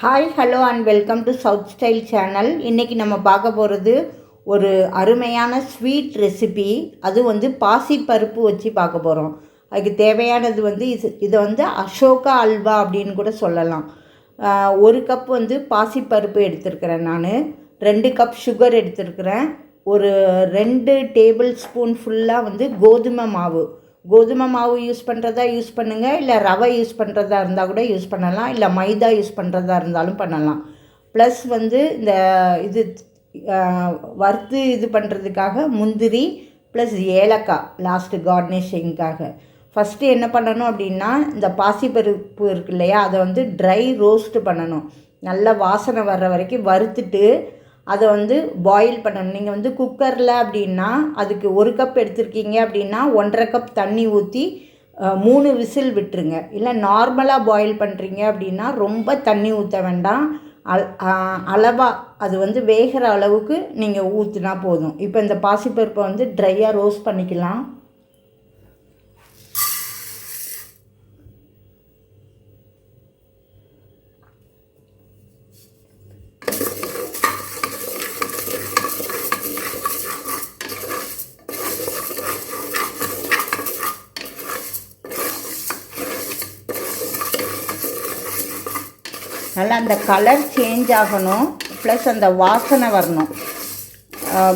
Hi hello and welcome to south style channel இன்றைக்கி நம்ம பார்க்க போகிறது ஒரு அருமையான ஸ்வீட் ரெசிபி அது வந்து பாசிப்பருப்பு வச்சு பார்க்க போகிறோம் அதுக்கு தேவையானது வந்து இது இதை வந்து அசோகா அல்வா அப்படின்னு கூட சொல்லலாம். ஒரு கப் வந்து பாசிப்பருப்பு எடுத்திருக்கிறேன் நான். ரெண்டு கப் சுகர் எடுத்திருக்கிறேன். ஒரு ரெண்டு டேபிள் ஸ்பூன் ஃபுல்லாக வந்து கோதுமை மாவு. கோதுமை மாவு யூஸ் பண்ணுறதா யூஸ் பண்ணுங்கள் இல்லை ரவை யூஸ் பண்ணுறதா இருந்தால் கூட யூஸ் பண்ணலாம். இல்லை மைதா யூஸ் பண்ணுறதா இருந்தாலும் பண்ணலாம். ப்ளஸ் வந்து இந்த இது வறுத்து இது பண்ணுறதுக்காக முந்திரி ப்ளஸ் ஏலக்காய் லாஸ்ட்டு கார்னிஷிங்காக ஃபஸ்ட்டு என்ன பண்ணணும் அப்படின்னா இந்த பாசிப்பருப்பு இருக்கு இல்லையா அதை வந்து ட்ரை ரோஸ்ட்டு பண்ணணும். நல்ல வாசனை வர்ற வரைக்கும் வறுத்துட்டு அதை வந்து பாயில் பண்ணணும். நீங்கள் வந்து குக்கரில் அப்படின்னா அதுக்கு ஒரு கப் எடுத்திருக்கீங்க அப்படின்னா ஒன்றரை கப் தண்ணி ஊற்றி மூணு விசில் விட்டுருங்க. இல்லை நார்மலாக பாயில் பண்ணுறீங்க அப்படின்னா ரொம்ப தண்ணி ஊற்ற வேண்டாம். அல் அளவாக அது வந்து வேகிற அளவுக்கு நீங்கள் ஊற்றினா போதும். இப்போ இந்த பாசிப்பருப்பை வந்து ட்ரையாக ரோஸ்ட் பண்ணிக்கலாம். நல்லா அந்த கலர் சேஞ்ச் ஆகணும் ப்ளஸ் அந்த வாசனை வரணும்.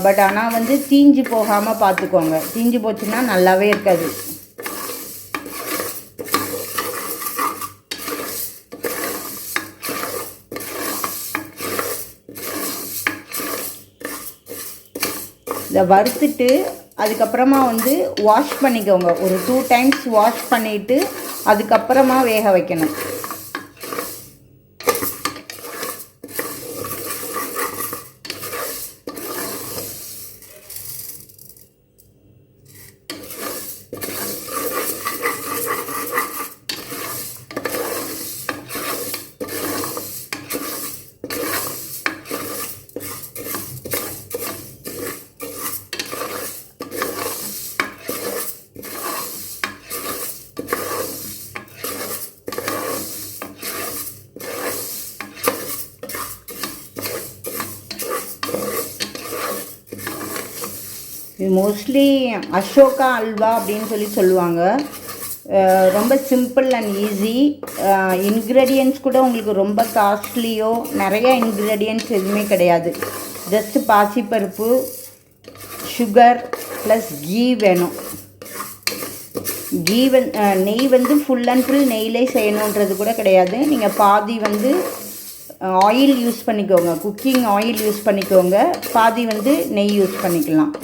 பட் ஆனால் வந்து தீஞ்சு போகாமல் பார்த்துக்கோங்க. தீஞ்சு போச்சுன்னா நல்லாவே இருக்காது. இதை வறுத்துட்டு அதுக்கப்புறமா வந்து வாஷ் பண்ணிக்கோங்க. ஒரு டூ டைம்ஸ் வாஷ் பண்ணிவிட்டு அதுக்கப்புறமா வேக வைக்கணும். இது மோஸ்ட்லி அசோகா அல்வா அப்படின்னு சொல்லி சொல்லுவாங்க. ரொம்ப சிம்பிள் அண்ட் ஈஸி இன்க்ரீடியன்ஸ் கூட உங்களுக்கு ரொம்ப காஸ்ட்லியோ நிறைய இன்க்ரீடியன்ஸ் எதுவுமே கிடையாது. ஜஸ்ட்டு பாசிப்பருப்பு சுகர் ப்ளஸ் கீ வேணும். கீ வந் நெய் வந்து ஃபுல் அண்ட் ஃபுல் நெய்லே செய்யணுன்றது கூட கிடையாது. நீங்கள் பாதி வந்து ஆயில் யூஸ் பண்ணிக்கோங்க. குக்கிங் ஆயில் யூஸ் பண்ணிக்கோங்க. பாதி வந்து நெய் யூஸ் பண்ணிக்கலாம்.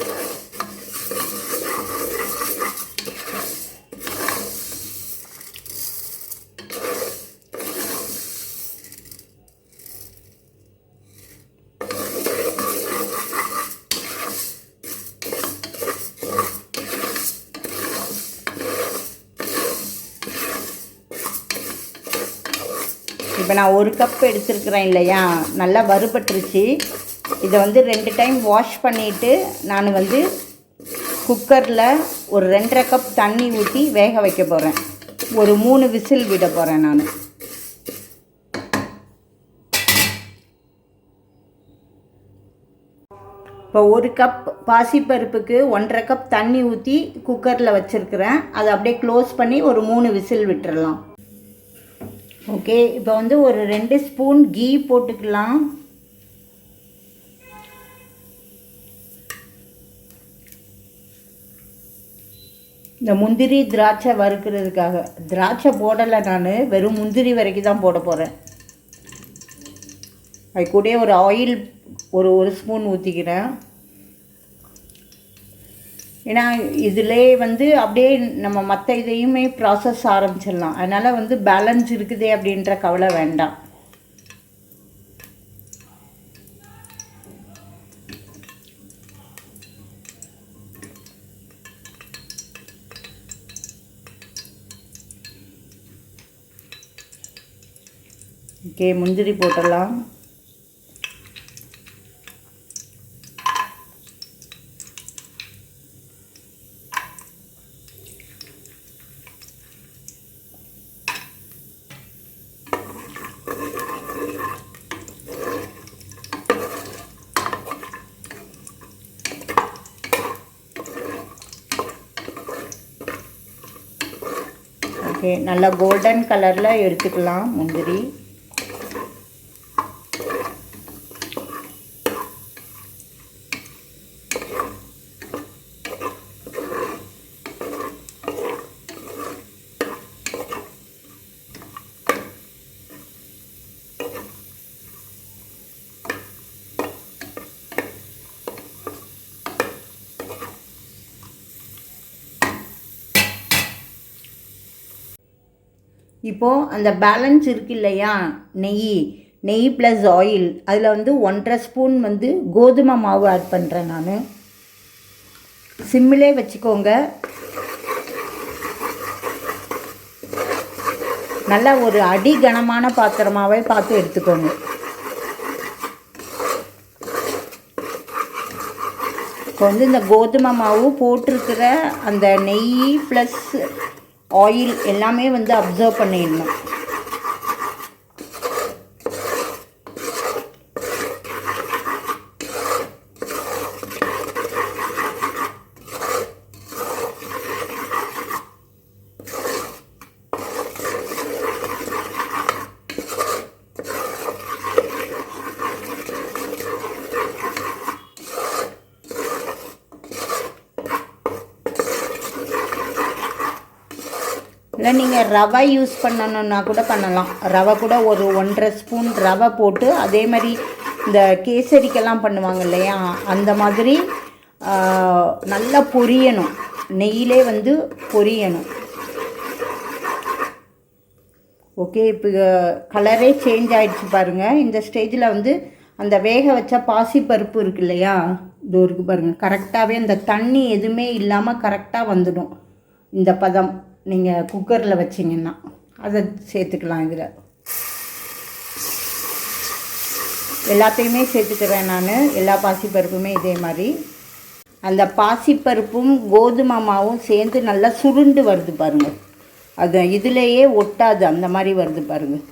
இப்போ நான் ஒரு கப் எடுத்திருக்கிறேன் இல்லையா? நல்லா வறுபட்டுருச்சு. இதை வந்து ரெண்டு டைம் வாஷ் பண்ணிவிட்டு நான் வந்து குக்கரில் ஒரு ரெண்டரை கப் தண்ணி ஊற்றி வேக வைக்க போகிறேன் ஒரு மூணு விசில் விட போகிறேன் நான். இப்போ ஒரு கப் பாசிப்பருப்புக்கு ஒன்றரை கப் தண்ணி ஊற்றி குக்கரில் வச்சுருக்கிறேன். அதை அப்படியே க்ளோஸ் பண்ணி ஒரு மூணு விசில் விட்டுடலாம் ஓகே இப்போ வந்து ஒரு ரெண்டு ஸ்பூன் கீ போட்டுக்கலாம். இந்த முந்திரி திராட்சை வறுக்கிறதுக்காக. திராட்சை போடலை நான் வெறும் முந்திரி வரைக்கும் தான் போட போகிறேன் அது கூடயே ஒரு ஆயில் ஒரு ஒரு ஸ்பூன் ஊற்றிக்கிறேன் ஏன்னா இதிலே வந்து அப்படியே நம்ம மற்ற இதையுமே ப்ராசஸ் ஆரம்பிச்சிடலாம். அதனால் வந்து பேலன்ஸ் இருக்குதே அப்படின்ற கவலை வேண்டாம். ஓகே முந்திரி போட்டுடலாம். ஓகே நல்லா கோல்டன் கலரில் எடுத்துக்கலாம் முந்திரி. இப்போது அந்த பேலன்ஸ் இருக்கு இல்லையா நெய். நெய் ப்ளஸ் ஆயில் அதில் வந்து ஒன்றரை ஸ்பூன் வந்து கோதுமை மாவு ஆட் பண்ணுறேன் நான். சிம்மிலே வச்சுக்கோங்க. நல்லா ஒரு அடி கனமான பாத்திரமாகவே பார்த்து எடுத்துக்கோங்க. இப்போ வந்து இந்த கோதுமை மாவு போட்டிருக்கிற அந்த நெய் ப்ளஸ் ஆயில் எல்லாமே வந்து அப்சர்வ் பண்ணிடணும். இல்லை நீங்கள் ரவை யூஸ் பண்ணணுன்னா கூட பண்ணலாம். ரவை கூட ஒரு ஒன்றரை ஸ்பூன் ரவை போட்டு அதே மாதிரி இந்த கேசரிக்கெல்லாம் பண்ணுவாங்க இல்லையா அந்த மாதிரி நல்லா பொரியணும். நெய்யிலே வந்து பொரியணும். ஓகே இப்போ கலரே சேஞ்ச் ஆகிடுச்சு பாருங்கள் இந்த ஸ்டேஜில் வந்து அந்த வேக வச்ச பாசிப்பருப்பு இருக்கு இல்லையா இது இருக்குது பாருங்கள் கரெக்டாகவே அந்த தண்ணி எதுவுமே இல்லாமல் கரெக்டாக வந்துடும். இந்த பதம். நீங்கள் குக்கரில் வச்சிங்கன்னா அதை சேர்த்துக்கலாம் இதில். எல்லாத்தையுமே சேர்த்துக்கிறேன் நான். எல்லா பாசிப்பருப்புமே இதே மாதிரி. அந்த பாசிப்பருப்பும் கோதுமை மாவும் சேர்ந்து நல்லா சுருண்டு வருது பாருங்கள் அது இதுலேயே ஒட்டாது. அந்த மாதிரி வருது பாருங்கள்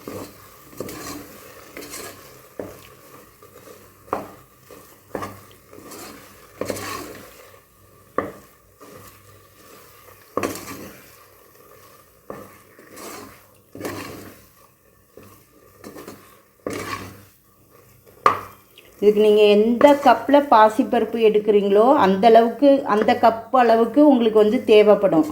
இதுக்கு நீங்கள் எந்த கப்பில் பாசிப்பருப்பு எடுக்கிறீங்களோ அந்த அளவுக்கு அந்த கப் அளவுக்கு உங்களுக்கு வந்து தேவைப்படும்.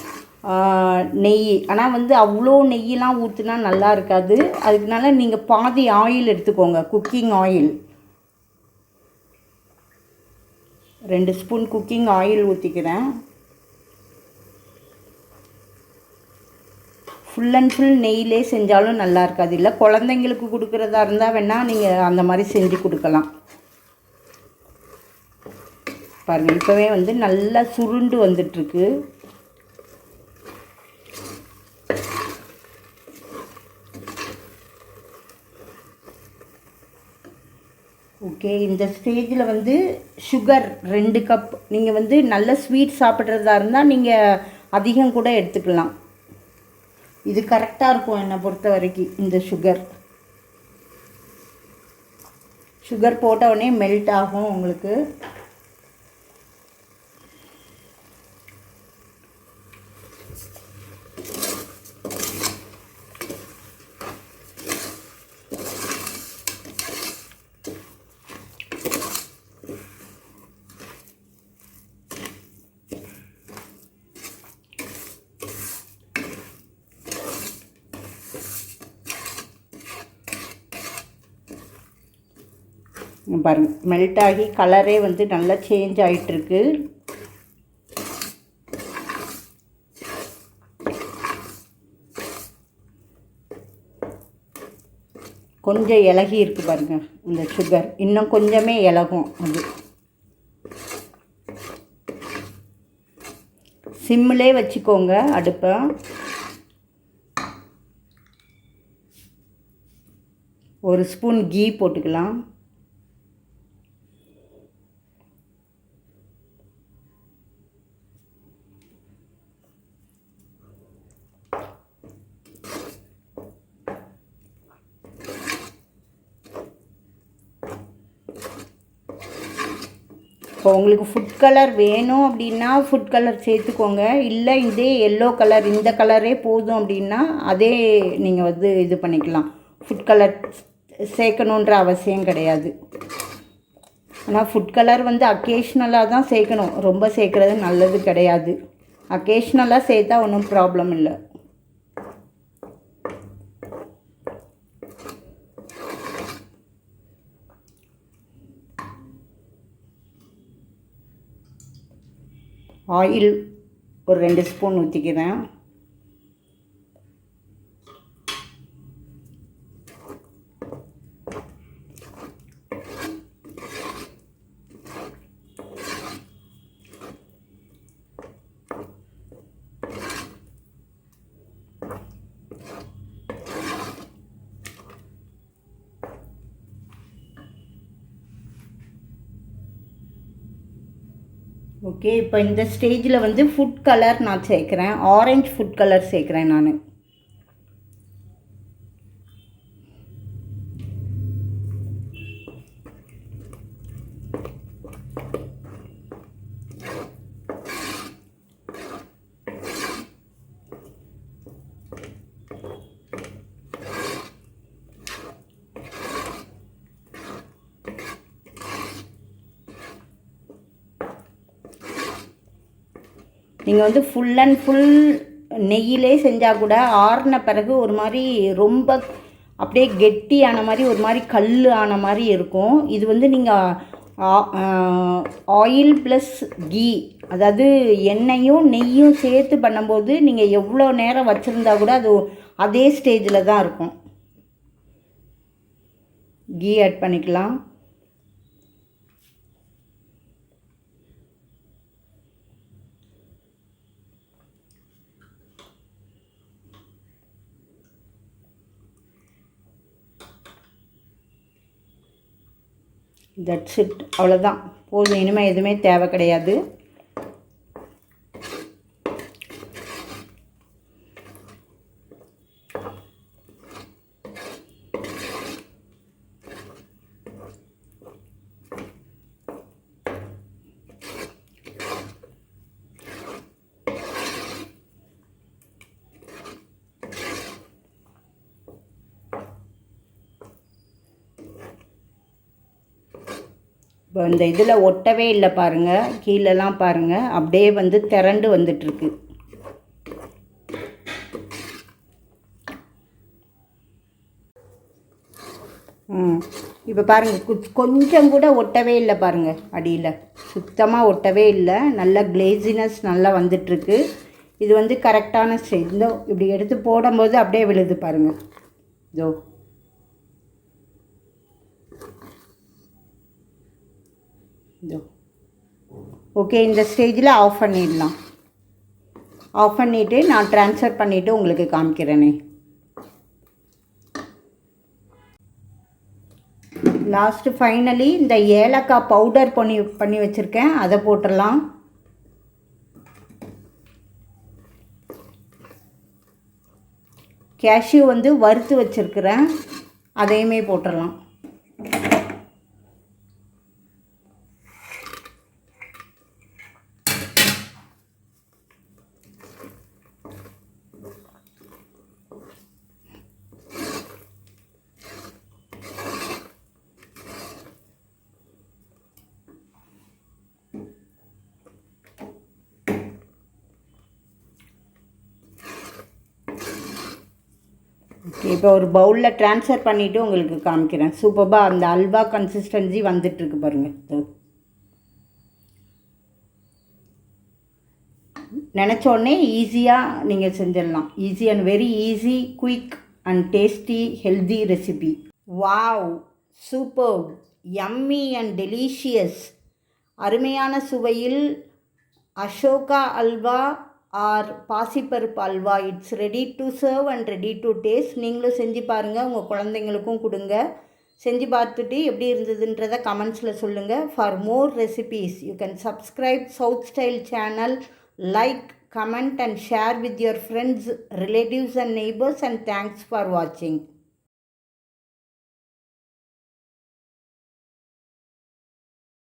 நெய். ஆனால் வந்து அவ்வளோ நெய்யெலாம் ஊற்றுனா நல்லா இருக்காது. அதுக்குனால நீங்கள் பாதி ஆயில் எடுத்துக்கோங்க. Cooking oil. ரெண்டு ஸ்பூன் குக்கிங் ஆயில் ஊற்றிக்கிறேன் ஃபுல் அண்ட் ஃபுல் நெய்யிலே செஞ்சாலும் நல்லா இருக்காது. இல்லை குழந்தைங்களுக்கு கொடுக்குறதா இருந்தால் வேணால் நீங்கள் அந்த மாதிரி செஞ்சு கொடுக்கலாம். பாருங்கள் இப்போவே வந்து நல்லா சுருண்டு வந்துட்டுருக்கு. ஓகே இந்த ஸ்டேஜில் வந்து சுகர் ரெண்டு கப் நீங்கள் வந்து நல்ல ஸ்வீட் சாப்பிட்றதா இருந்தால் நீங்கள் அதிகம் கூட எடுத்துக்கலாம். இது கரெக்டாக இருக்கும் என்னை பொறுத்த வரைக்கும் இந்த சுகர் சுகர் போட்ட உடனே மெல்ட் ஆகும் உங்களுக்கு. பாருங்கள் மெல்ட் ஆகி கலரே வந்து நல்லா சேஞ்ச் ஆகிட்டுருக்கு கொஞ்சம் இலகி இருக்கு பாருங்கள் இந்த சுகர் இன்னும் கொஞ்சமே இலகும் அது. சிம்மிலே வச்சுக்கோங்க அடுப்பை. ஒரு ஸ்பூன் கீ போட்டுக்கலாம். இப்போ உங்களுக்கு ஃபுட் கலர் வேணும் அப்படின்னா ஃபுட் கலர் சேர்த்துக்கோங்க. இல்லை இதே எல்லோ கலர் இந்த கலரே போதும் அப்படின்னா அதே நீங்கள் வந்து இது பண்ணிக்கலாம். ஃபுட் கலர் சேர்க்கணுன்ற அவசியம் கிடையாது. ஆனால் ஃபுட் கலர் வந்து அக்கேஷ்னலாக தான் சேர்க்கணும். ரொம்ப சேர்க்குறது நல்லது கிடையாது. அக்கேஷ்னலாக சேர்த்தா ஒன்றும் ப்ராப்ளம் இல்லை. ஆயில் ஒரு ரெண்டு ஸ்பூன் ஊற்றிக்கிறேன் ஓகே இப்போ இந்த ஸ்டேஜில் வந்து ஃபுட் கலர் நான் சேர்க்குறேன். ஆரஞ்சு ஃபுட் கலர் சேர்க்குறேன் நான். நீங்கள் வந்து ஃபுல் அண்ட் ஃபுல் நெய்யிலே செஞ்சால் கூட ஆறின பிறகு ஒரு மாதிரி ரொம்ப அப்படியே கெட்டியான மாதிரி ஒரு மாதிரி கல் ஆன மாதிரி இருக்கும். இது வந்து நீங்கள் ஆயில் ப்ளஸ் கீ அதாவது எண்ணெயும் நெய்யும் சேர்த்து பண்ணும்போது நீங்கள் எவ்வளோ நேரம் வச்சுருந்தா கூட அது அதே ஸ்டேஜில் தான் இருக்கும். கீ ஆட் பண்ணிக்கலாம். தட்ஸ் இட் அவ்வளோதான் போதும். இனிமேல் எதுவுமே தேவை கிடையாது. இப்போ இந்த இதில் ஒட்டவே இல்லை பாருங்கள் கீழெல்லாம் பாருங்கள் அப்படியே வந்து திரண்டு வந்துட்டுருக்கு. ம் இப்போ பாருங்கள் கொஞ்சம் கூட ஒட்டவே இல்லை பாருங்கள் அடியில். சுத்தமாக ஒட்டவே இல்லை. நல்ல கிளேசினஸ் நல்லா வந்துட்டுருக்கு. இது வந்து கரெக்டான ஸ்டேஜ் இப்படி எடுத்து போடும்போது அப்படியே விழுது பாருங்கள் இதோ. இதோ. ஓகே இந்த ஸ்டேஜில் ஆஃப் பண்ணிடலாம். ஆஃப் பண்ணிவிட்டு நான் ட்ரான்ஸ்ஃபர் பண்ணிவிட்டு உங்களுக்கு காமிக்கிறேனே. லாஸ்ட்டு ஃபைனலி இந்த ஏலக்காய் பவுடர் பண்ணி பண்ணி வச்சுருக்கேன். அதை போட்டுடலாம். கேஷ்யூ வந்து வறுத்து வச்சுருக்கிறேன். அதையுமே போட்டுடலாம். இப்போ ஒரு பவுலில் ட்ரான்ஸ்ஃபர் பண்ணிவிட்டு உங்களுக்கு காமிக்கிறேன். சூப்பராக அந்த அல்வா கன்சிஸ்டன்சி வந்துட்டுருக்கு பாருங்கள் நினச்சோடனே ஈஸியாக நீங்கள் செஞ்சிடலாம். Easy and very easy quick and tasty healthy recipe wow super yummy and delicious அருமையான சுவையில் அசோகா அல்வா ஆர் பாசிப்பருப்பு halwa it's ready to serve and ready to taste நீங்களும் செஞ்சு பாருங்கள் உங்கள் குழந்தைங்களுக்கும் கொடுங்க. செஞ்சு பார்த்துட்டு எப்படி இருந்ததுன்றதை கமெண்ட்ஸில் சொல்லுங்கள் for more recipes you can subscribe south style channel like comment and share with your friends relatives and neighbours and thanks for வாட்சிங்